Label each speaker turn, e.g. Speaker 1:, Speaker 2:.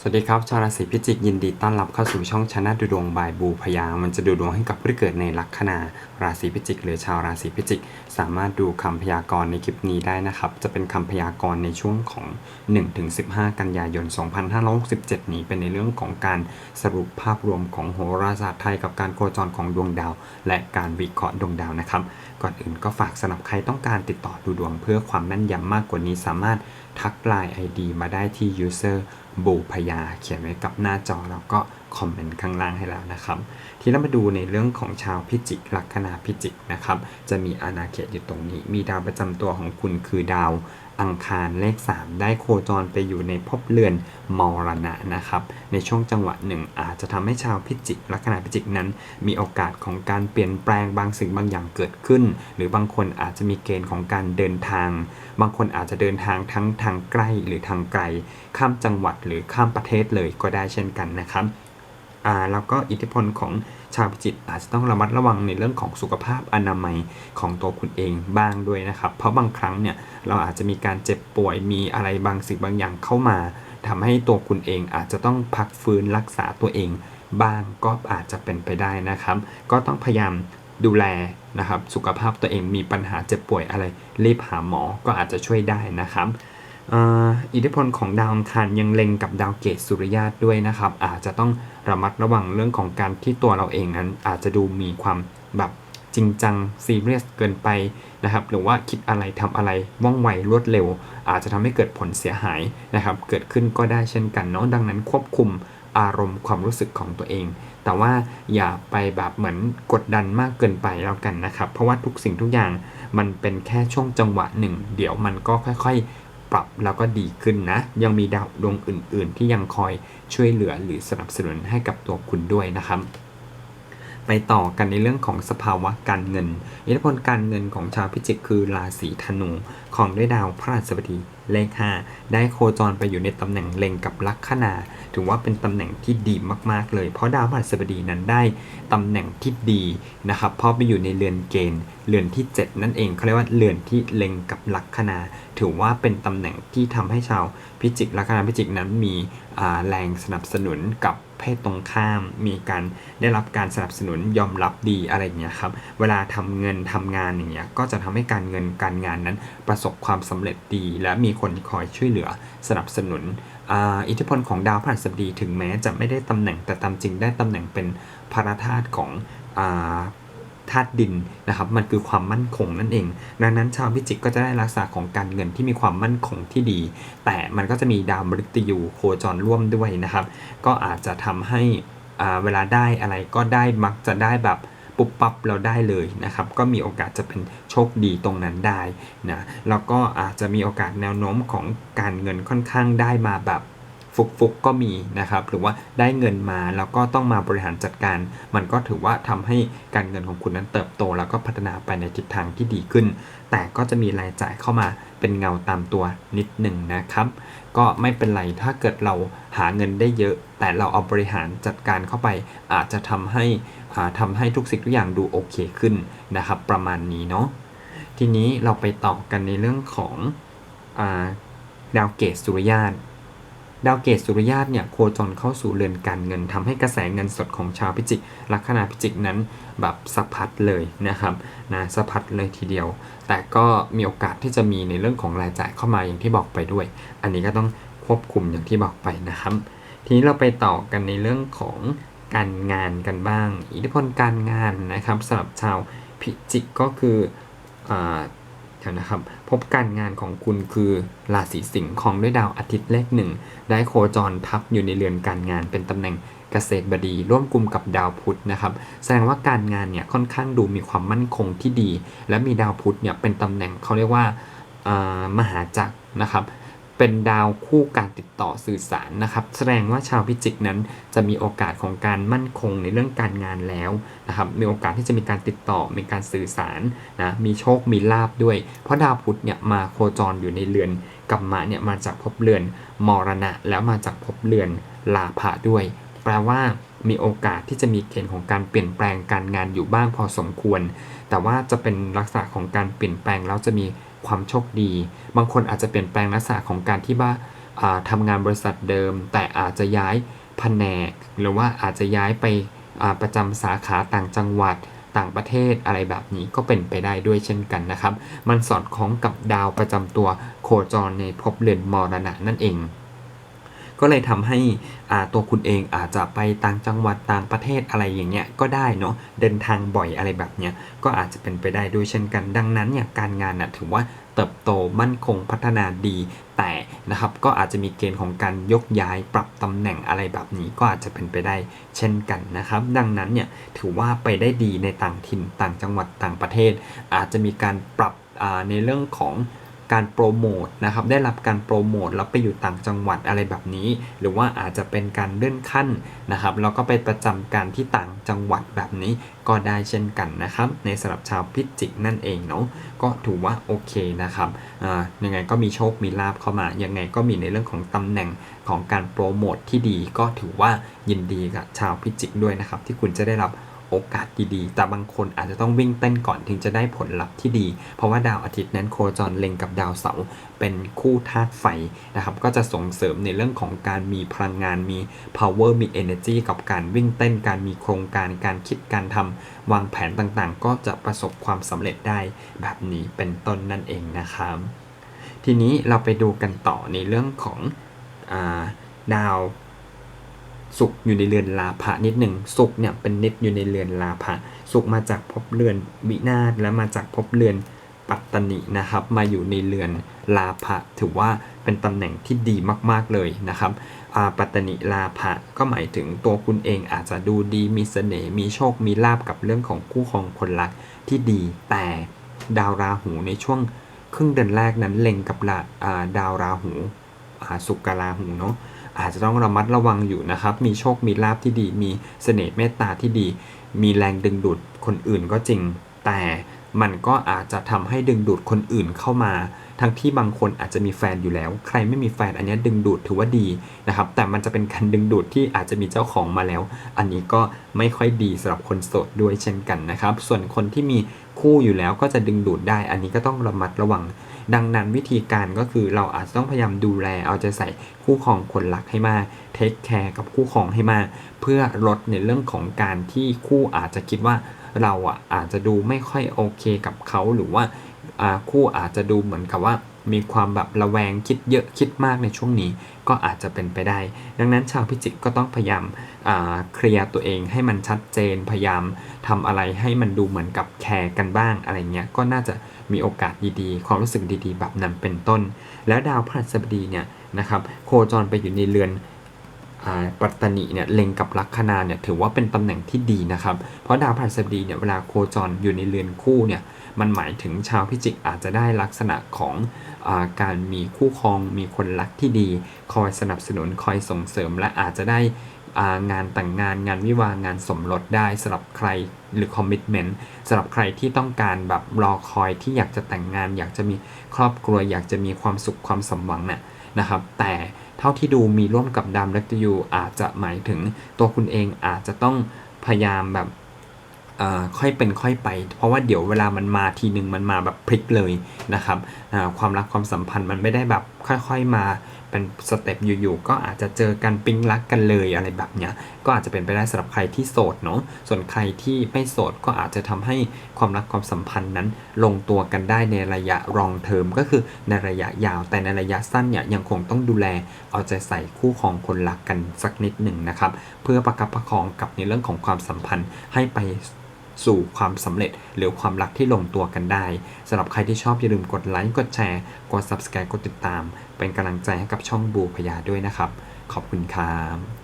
Speaker 1: สวัสดีครับ ชาวราศีพิจิกยินดีต้อนรับเข้าสู่ช่องชนะดูดวงบายบูพยา มันจะดูดวงให้กับผู้ที่เกิดในลัคนาราศีพิจิก หรือชาวราศีพิจิก สามารถดูคำพยากรณ์ในคลิปนี้ได้นะครับ จะเป็นคำพยากรณ์ในช่วงของ 1-15 กันยายน 2567 นี้เป็นในเรื่องของการสรุปภาพรวมของโหราศาสตร์ไทยกับการโคจรของดวงดาว และการวิเคราะห์ดวงดาวนะครับ ก่อนอื่นก็ฝากสำหรับใครต้องการติดต่อดูดวงเพื่อความแม่นยำมากกว่านี้สามารถทักไลน์ ID มาได้ที่ user บูพยาเขียนไว้กับหน้าจอแล้วก็คอมเมนต์ข้างล่างให้แล้วนะครับ ทีนี้เรามาดูในเรื่องของชาวพิจิกลัคนาพิจิกนะครับ จะมีอาณาเขตอยู่ตรงนี้ มีดาวประจำตัวของคุณคือดาว อังคารเลข 3 ได้โคจรไปอยู่ในภพเรือนมรณะนะครับ ในช่วงจังหวะหนึ่งอาจจะทำให้ชาวพิจิกลัคนาพิจิกนั้น มีโอกาสของการเปลี่ยนแปลงบางสิ่งบางอย่างเกิดขึ้น หรือบางคนอาจจะมีเกณฑ์ของการเดินทาง บางคนอาจจะเดินทางทั้งทางใกล้หรือทางไกล ข้ามจังหวัดหรือข้ามประเทศเลยก็ได้เช่นกันนะครับอ่าแล้วก็อิทธิพลของ ชาวพิจิตรอาจจะต้องระมัดระวังในเรื่องของสุขภาพอนามัยของตัวคุณเองบ้างด้วยนะครับ เพราะบางครั้งเนี่ยเราอาจจะมีการเจ็บป่วยมีอะไรบางสิ่งบางอย่างเข้ามาทำให้ตัวคุณเองอาจจะต้องพักฟื้นรักษาตัวเอง บ้างก็อาจจะเป็นไปได้นะครับ ก็ต้องพยายามดูแลนะครับ สุขภาพตัวเองมีปัญหาเจ็บป่วยอะไรรีบหาหมอก็อาจจะช่วยได้นะครับ อิทธิพลของดาวอังคารยังเล็งกับดาวเกตสุริยะด้วยนะครับ อาจจะต้องระมัดระวังเรื่องของการที่ตัวเราเองนั้น อาจจะดูมีความแบบจริงจังซีเรียสเกินไปนะครับ หรือว่าคิดอะไรทำอะไรว่องไวรวดเร็ว อาจจะทำให้เกิดผลเสียหายนะครับ เกิดขึ้นก็ได้เช่นกันเนาะดังนั้นควบคุมอารมณ์ความรู้สึกของตัวเอง แต่ว่าอย่าไปแบบเหมือนกดดันมากเกินไปแล้วกันนะครับ เพราะว่าทุกสิ่งทุกอย่างมันเป็นแค่ช่วงจังหวะหนึ่ง เดี๋ยวมันก็ค่อยๆ ปรับแล้วก็ดีขึ้นนะ ยังมีดาวดวงอื่น ๆ ที่ยังคอยช่วยเหลือหรือสนับสนุนให้กับตัวคุณด้วยนะครับไปต่อกันในเรื่องของสภาวะการเงิน อิทธิพลการเงินของชาวพิจิกคือราศีธนู ของด้วยดาวพฤหัสบดี เลข 5 ได้โคจรไปอยู่ในตำแหน่งเล็งกับลัคนา ถือว่าเป็นตำแหน่งที่ดีมากๆเลย เพราะดาวพฤหัสบดีนั้นได้ตำแหน่งที่ดีนะครับเพราะไปอยู่ในเรือนเกณฑ์เรือนที่ 7 นั่นเองเขาเรียกว่าเรือนที่เล็งกับลัคนา ถือว่าเป็นตำแหน่งที่ทำให้ชาวพิจิกลัคนาพิจิกนั้นมีแรงสนับสนุนกับเพศตรงข้ามมีการได้รับการสนับสนุนยอมรับดีอะไรอย่างเงี้ยครับเวลาทำเงินทำงานอย่างเงี้ยก็จะทำให้การเงินการงานนั้นประสบความสำเร็จดี และมีคนคอยช่วยเหลือสนับสนุนอิทธิพลของดาวพฤหัสบดีถึงแม้จะไม่ได้ตำแหน่งแต่ตามจริงได้ตำแหน่งเป็นพระธาตุของธาตุดินนะครับมันคือความมั่นคงนั่นเอง ดังนั้นชาวพิจิกก็จะได้ลักษณะของการเงินที่มีความมั่นคงที่ดี แต่มันก็จะมีดาวมฤตยูโคจรร่วมด้วยนะครับ ก็อาจจะทำให้เวลาได้อะไรก็ได้มักจะได้แบบ ปุบปับเราได้เลยนะครับ ก็มีโอกาสจะเป็นโชคดีตรงนั้นได้นะแล้วก็อาจจะมีโอกาสแนวโน้มของการเงินค่อนข้างได้มาแบบฟุกๆก็มีนะครับ หรือว่าได้เงินมาแล้วก็ต้องมาบริหารจัดการ มันก็ถือว่าทำให้การเงินของคุณนั้นเติบโต แล้วก็พัฒนาไปในทิศทางที่ดีขึ้น แต่ก็จะมีรายจ่ายเข้ามาเป็นเงาตามตัวนิดหนึ่งนะครับ ก็ไม่เป็นไรถ้าเกิดเรา หาเงินได้เยอะ แต่เราเอาบริหารจัดการเข้าไปอาจจะทำให้ทำให้ทุกสิ่งทุกอย่างดูโอเคขึ้นนะครับ ประมาณนี้เนาะทีนี้เราไปต่อกันในเรื่องของอาดาวเกตสุริยาตดาวเกตสุริยาตเนี่ยโคจรเข้าสู่เรือนการเงินทำให้กระแสเงินสดของชาวพิจิกลัคนาพิจิกนั้นแบบสะพัดเลยนะครับนะสะพัดเลยทีเดียว แต่ก็มีโอกาสที่จะมีในเรื่องของรายจ่ายเข้ามาอย่างที่บอกไปด้วย อันนี้ก็ต้อง ควบคุมอย่างที่บอกไปนะครับ ทีนี้เราไปต่อกันในเรื่องของการงานกันบ้าง อิทธิพลการงานนะครับสำหรับชาวพิจิกก็คือเดี๋ยวนะครับ พบการงานของคุณคือราศีสิงห์ของด้วยดาวอาทิตย์เลขหนึ่งได้โคจรทับอยู่ในเรือนการงานเป็นตำแหน่งเกษตรบดี ร่วมกลุ่มกับดาวพุธนะครับ แสดงว่าการงานเนี่ยค่อนข้างดูมีความมั่นคงที่ดี และมีดาวพุธเนี่ยเป็นตำแหน่งเขาเรียกว่ามหาจักรนะครับ เป็นดาวคู่การติดต่อสื่อสารนะครับ แสดงว่าชาวพิจิกนั้นจะมีโอกาสของการมั่นคงในเรื่องการงานแล้วนะครับ มีโอกาสที่จะมีการติดต่อ มีการสื่อสารนะ มีโชค มีลาบด้วย เพราะดาวพุธเนี่ยมาโคจรอยู่ในเรือนกัมมะเนี่ยมาจากภพเรือนมรณะ แล้วมาจากภพเรือนลาภะด้วย แปลว่ามีโอกาสที่จะมีเกณฑ์ของการเปลี่ยนแปลงการงานอยู่บ้างพอสมควร แต่ว่าจะเป็นลักษณะของการเปลี่ยนแปลงแล้วจะมี ความโชคดี บางคนอาจจะเปลี่ยนแปลงลักษณะของการที่ว่าทำงานบริษัทเดิม แต่อาจจะย้ายแผนก หรือว่าอาจจะย้ายไปประจำสาขาต่างจังหวัดต่างประเทศอะไรแบบนี้ก็เป็นไปได้ด้วยเช่นกันนะครับ มันสอดคล้องกับดาวประจำตัวโคจรในภพเรือนมรณะนั่นเอง ก็เลยทำให้ตัวคุณเองอาจจะไปต่างจังหวัดต่างประเทศอะไรอย่างเงี้ยก็ได้เนาะเดินทางบ่อยอะไรแบบเนี้ยก็อาจจะเป็นไปได้ด้วยเช่นกัน ดังนั้นเนี่ยการงานนะถือว่าเติบโตมั่นคงพัฒนาดีแต่นะครับก็อาจจะมีเกณฑ์ของการยกย้ายปรับตำแหน่งอะไรแบบนี้ก็อาจจะเป็นไปได้เช่นกันนะครับ ดังนั้นเนี่ยถือว่าไปได้ดีในต่างถิ่นต่างจังหวัดต่างประเทศ อาจจะมีการปรับในเรื่องของ การโปรโมทนะครับได้รับการโปรโมทแล้วไปอยู่ต่างจังหวัดอะไรแบบนี้ หรือว่าอาจจะเป็นการเลื่อนขั้นนะครับแล้วก็ไปประจำการที่ต่างจังหวัดแบบนี้ก็ได้เช่นกันนะครับ ในสำหรับชาวพิจิกนั่นเองเนาะก็ถือว่าโอเคนะครับยังไงก็มีโชคมีลาบเข้ามา ยังไงก็มีในเรื่องของตำแหน่งของการโปรโมทที่ดี ก็ถือว่ายินดีกับชาวพิจิกด้วยนะครับ ที่คุณจะได้รับ โอกาสดีๆ แต่บางคนอาจจะต้องวิ่งเต้นก่อนถึงจะได้ผลลัพธ์ที่ดี เพราะว่าดาวอาทิตย์นั้นโคจรเล็งกับดาวเสาร์เป็นคู่ธาตุไฟนะครับ ก็จะส่งเสริมในเรื่องของการมีพลังงานมี power มี energy กับการวิ่งเต้นการมีโครงการการคิดการทำวางแผนต่างๆ ก็จะประสบความสำเร็จได้แบบนี้เป็นต้นนั่นเองนะครับ ทีนี้เราไปดูกันต่อในเรื่องของอาดาว สุขอยู่ในเรือนลาภะนิดหนึ่งสุขเนี่ยเป็นนิดอยู่ในเรือนลาภะสุขมาจากภพเรือนวินาศและมาจากภพเรือนปัตตนินะครับ มาอยู่ในเรือนลาภะถือว่าเป็นตำแหน่งที่ดีมากๆเลยนะครับอาปัตตนิลาภะก็หมายถึงตัวคุณเองอาจจะดูดีมีเสน่ห์มีโชคมีลาบกับเรื่องของคู่ครองคนรักที่ดี แต่ดาวราหูในช่วงครึ่งเดือนแรกนั้นเล็งกับลาดาวราหู สุกลาหูเนาะอาจจะต้องระมัดระวังอยู่นะครับ มีโชค มีลาบที่ดี มีเสน่ห์เมตตาที่ดี มีแรงดึงดูดคนอื่นก็จริง แต่มันก็อาจจะทำให้ดึงดูดคนอื่นเข้ามา ทั้งที่บางคนอาจจะมีแฟนอยู่แล้ว ใครไม่มีแฟนอันนี้ดึงดูดถือว่าดีนะครับ แต่มันจะเป็นการดึงดูดที่อาจจะมีเจ้าของมาแล้ว อันนี้ก็ไม่ค่อยดีสำหรับคนโสดด้วยเช่นกันนะครับ ส่วนคนที่มีคู่อยู่แล้วก็จะดึงดูดได้ อันนี้ก็ต้องระมัดระวัง ดังนั้นวิธีการก็คือเราอาจจะต้องพยายามดูแลเอาใจใส่คู่ครองคนรักให้มากเทคแคร์กับคู่ครองให้มากเพื่อลดในเรื่องของการที่คู่อาจจะคิดว่าเราอะอาจจะดูไม่ค่อยโอเคกับเขาหรือว่า คู่อาจจะดูเหมือนกับว่า มีความแบบระแวงคิดเยอะคิดมากในช่วงนี้ ก็อาจจะเป็นไปได้ ดังนั้นชาวพิจิกก็ต้องพยายามเคลียร์ตัวเองให้มันชัดเจนพยายามทำอะไรให้มันดูเหมือนกับแคร์กันบ้างอะไรเงี้ยก็น่าจะมีโอกาสดีๆ ความรู้สึกดีๆ แบบนั้นเป็นต้น แล้วดาวพฤหัสบดีเนี่ยนะครับโคจรไปอยู่ในเรือน ปัตตนิเนี่ยเล็งกับลัคนาเนี่ยถือว่าเป็นตำแหน่งที่ดีนะครับ เพราะดาวพฤหัสบดีเนี่ยเวลาโคจรอยู่ในเรือนคู่เนี่ยมันหมายถึงชาวพิจิกอาจจะได้ลักษณะของอาการมีคู่ครองมีคนรักที่ดี คอยสนับสนุนคอยส่งเสริม และอาจจะได้างานแต่งงานงานวิวาห์งานสมรสได้สำหรับใครหรือคอมมิชเมนต์สำหรับใครที่ต้องการแบบรอคอยที่อยากจะแต่งงาน อยากจะมีครอบครัว อยากจะมีความสุขความสมหวังเนี่ยนะครับ แต่ เท่าที่ดูมีร่วมกับดาวลัคยูอาจจะหมายถึงตัวคุณเองอาจจะต้องพยายามแบบค่อยเป็นค่อยไป เพราะว่าเดี๋ยวเวลามันมาทีหนึ่งมันมาแบบพลิกเลยนะครับความรักความสัมพันธ์มันไม่ได้แบบค่อย ๆมา เป็นสเต็ปอยู่ๆก็อาจจะเจอกันปิ๊งรักกันเลยอะไรแบบเนี้ยก็อาจจะเป็นไปได้สำหรับใครที่โสดเนาะส่วนใครที่ไม่โสดก็อาจจะทำให้ความรักความสัมพันธ์นั้น ลงตัวกันได้ในระยะรองเทอมก็คือในระยะยาวแต่ในระยะสั้นเนี่ยยังคงต้องดูแลเอาใจใส่คู่ของคนรักกันสักนิดหนึ่งนะครับ เพื่อประคับประคองกับในเรื่องของความสัมพันธ์ให้ไป สู่ความสำเร็จ หรือความรักที่ลงตัวกันได้สำหรับใครที่ชอบอย่าลืมกดไลค์กดแชร์กด subscribe กดติดตาม เป็นกำลังใจให้กับช่องบูพยาด้วยนะครับ ขอบคุณครับ